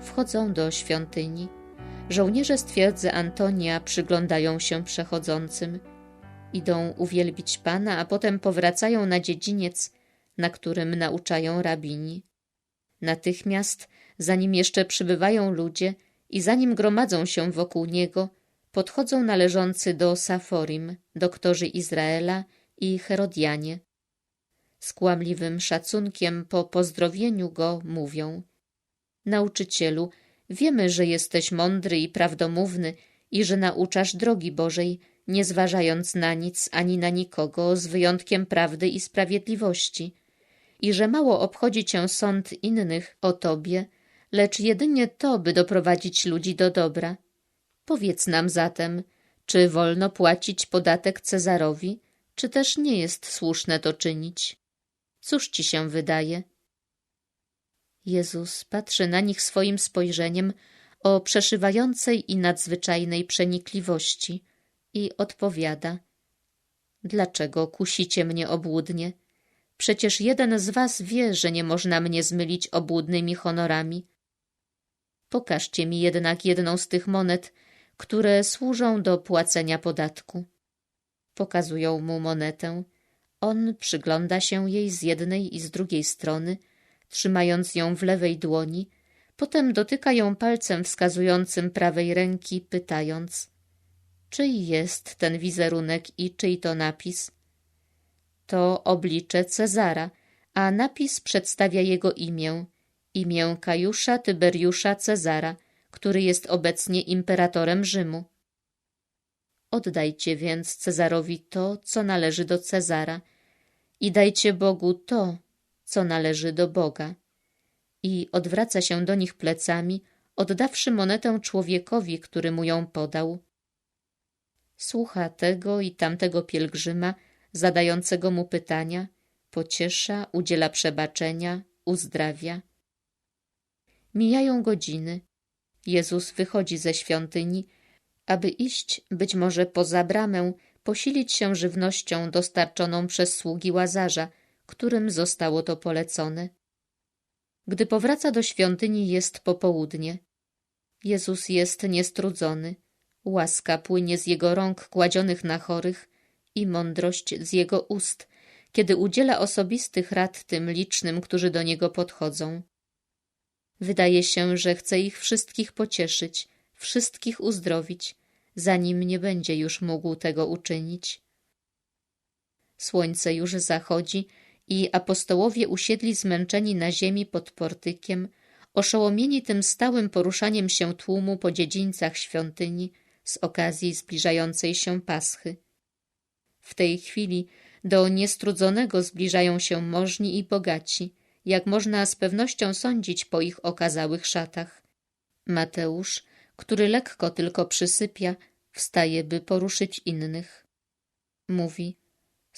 Wchodzą do świątyni. Żołnierze z twierdzy Antonia przyglądają się przechodzącym. Idą uwielbić Pana, a potem powracają na dziedziniec, na którym nauczają rabini. Natychmiast, zanim jeszcze przybywają ludzie i zanim gromadzą się wokół niego, podchodzą należący do Saforim, doktorzy Izraela i Herodianie. Z kłamliwym szacunkiem po pozdrowieniu go mówią Nauczycielu, wiemy, że jesteś mądry i prawdomówny i że nauczasz drogi Bożej, nie zważając na nic ani na nikogo, z wyjątkiem prawdy i sprawiedliwości, i że mało obchodzi cię sąd innych o tobie, lecz jedynie to, by doprowadzić ludzi do dobra. Powiedz nam zatem, czy wolno płacić podatek Cezarowi, czy też nie jest słuszne to czynić? Cóż ci się wydaje? Jezus patrzy na nich swoim spojrzeniem o przeszywającej i nadzwyczajnej przenikliwości i odpowiada Dlaczego kusicie mnie obłudnie? Przecież jeden z was wie, że nie można mnie zmylić obłudnymi honorami. Pokażcie mi jednak jedną z tych monet, które służą do płacenia podatku. Pokazują mu monetę. On przygląda się jej z jednej i z drugiej strony, trzymając ją w lewej dłoni, potem dotyka ją palcem wskazującym prawej ręki, pytając czyj jest ten wizerunek i czyj to napis? To oblicze Cezara, a napis przedstawia jego imię, imię Kajusza Tyberiusza Cezara, który jest obecnie imperatorem Rzymu. Oddajcie więc Cezarowi to, co należy do Cezara i dajcie Bogu to, co należy do Boga. I odwraca się do nich plecami, oddawszy monetę człowiekowi, który mu ją podał. Słucha tego i tamtego pielgrzyma, zadającego mu pytania, pociesza, udziela przebaczenia, uzdrawia. Mijają godziny. Jezus wychodzi ze świątyni, aby iść być może poza bramę, posilić się żywnością dostarczoną przez sługi Łazarza, którym zostało to polecone. Gdy powraca do świątyni, jest popołudnie. Jezus jest niestrudzony. Łaska płynie z jego rąk kładzionych na chorych i mądrość z jego ust, kiedy udziela osobistych rad tym licznym, którzy do niego podchodzą. Wydaje się, że chce ich wszystkich pocieszyć, wszystkich uzdrowić, zanim nie będzie już mógł tego uczynić. Słońce już zachodzi i apostołowie usiedli zmęczeni na ziemi pod portykiem, oszołomieni tym stałym poruszaniem się tłumu po dziedzińcach świątyni z okazji zbliżającej się paschy. W tej chwili do niestrudzonego zbliżają się możni i bogaci, jak można z pewnością sądzić po ich okazałych szatach. Mateusz, który lekko tylko przysypia, wstaje, by poruszyć innych. Mówi,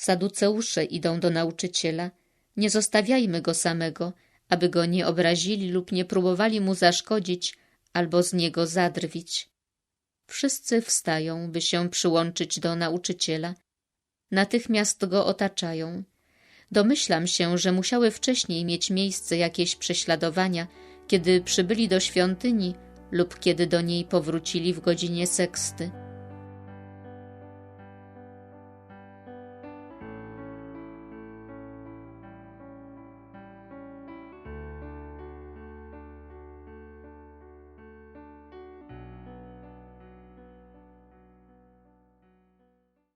saduceusze idą do nauczyciela, nie zostawiajmy go samego, aby go nie obrazili lub nie próbowali mu zaszkodzić albo z niego zadrwić. Wszyscy wstają, by się przyłączyć do nauczyciela. Natychmiast go otaczają. Domyślam się, że musiały wcześniej mieć miejsce jakieś prześladowania, kiedy przybyli do świątyni lub kiedy do niej powrócili w godzinie seksty.